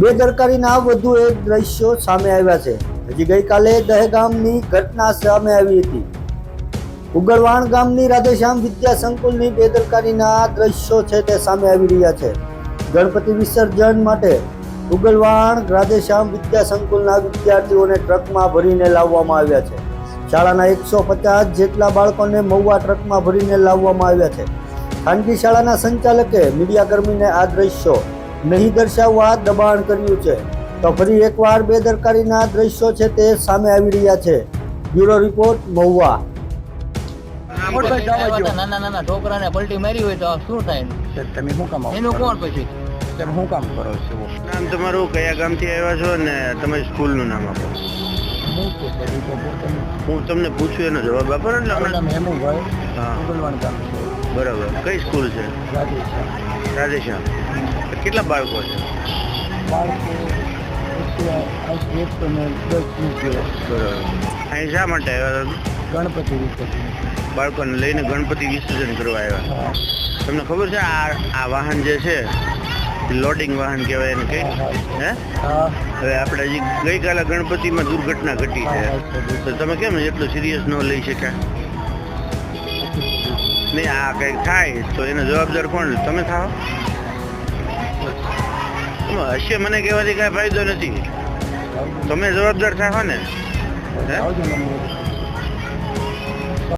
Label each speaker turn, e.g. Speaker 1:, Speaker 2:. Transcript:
Speaker 1: બેદરકારીના વધુ એક દ્રશ્યો સામે આવ્યા છે. હજી ગઈકાલે દહેગામની ઘટના સામે આવી હતી. ઉગરવાણ ગામની રાધેશ્યામ વિદ્યા સંકુલની બેદરકારીના દ્રશ્યો છે તે સામે આવી રહ્યા છે. ગણપતિ વિસર્જન માટે ઉગલવાણ રાધેશ્યામ વિદ્યા સંકુલના વિદ્યાર્થીઓને ટ્રકમાં ભરીને લાવવામાં આવ્યા છે. શાળાના એકસો પચાસ જેટલા બાળકોને મહુવા ટ્રકમાં ભરીને લાવવામાં આવ્યા છે. ખાનગી શાળાના સંચાલકે મીડિયાકર્મીને આ દ્રશ્યો નહીં દર્શાવવા દબાણ કર્યું છે. તો ફરી એકવાર બેદરકારીના દ્રશ્યો છે તે સામે આવી રહ્યા છે. Bureau report Mahuva.
Speaker 2: નાના નાના છોકરાને પલટી મારી હોય તો શું થાય?
Speaker 3: તમે શું કામ
Speaker 2: એનું કોણ પછી?
Speaker 3: તમે શું કામ કરો છો?
Speaker 4: નામ તમારું કયા ગામથી આવ્યા છો ને તમારી સ્કૂલનું નામ આપો?
Speaker 3: હું
Speaker 4: તમને. પૂછ્યું એનો જવાબ આપો ને
Speaker 3: હેમુભાઈ.
Speaker 4: હા. બરાબર. કઈ સ્કૂલ છે?
Speaker 3: રાજેશ
Speaker 4: રાધેશ્યામ કેટલા બાળકો છે?
Speaker 3: બાળકો એક તો દસ
Speaker 4: બરાબર. અહીં શા માટે આવ્યા હતા
Speaker 3: ગણપતિ રીતે
Speaker 4: બાળકોને લઈને ગણપતિ વિસર્જન કરવા આવ્યા. તમને ખબર છે આ આ વાહન જે છે લોડિંગ વાહન કહેવાય એને કઈ? હે હવે આપણે હજી ગઈકાલે ગણપતિમાં દુર્ઘટના ઘટી છે. તો તમે કેમ એટલું સિરિયસ ન લઈ શક્યા? નહીં આ કંઈક થાય તો એનો જવાબદાર કોણ? તમે થાઓ? એમાં હશે મને કહેવાથી કાંઈ ફાયદો નથી તમે જવાબદાર થાઓ ને હે?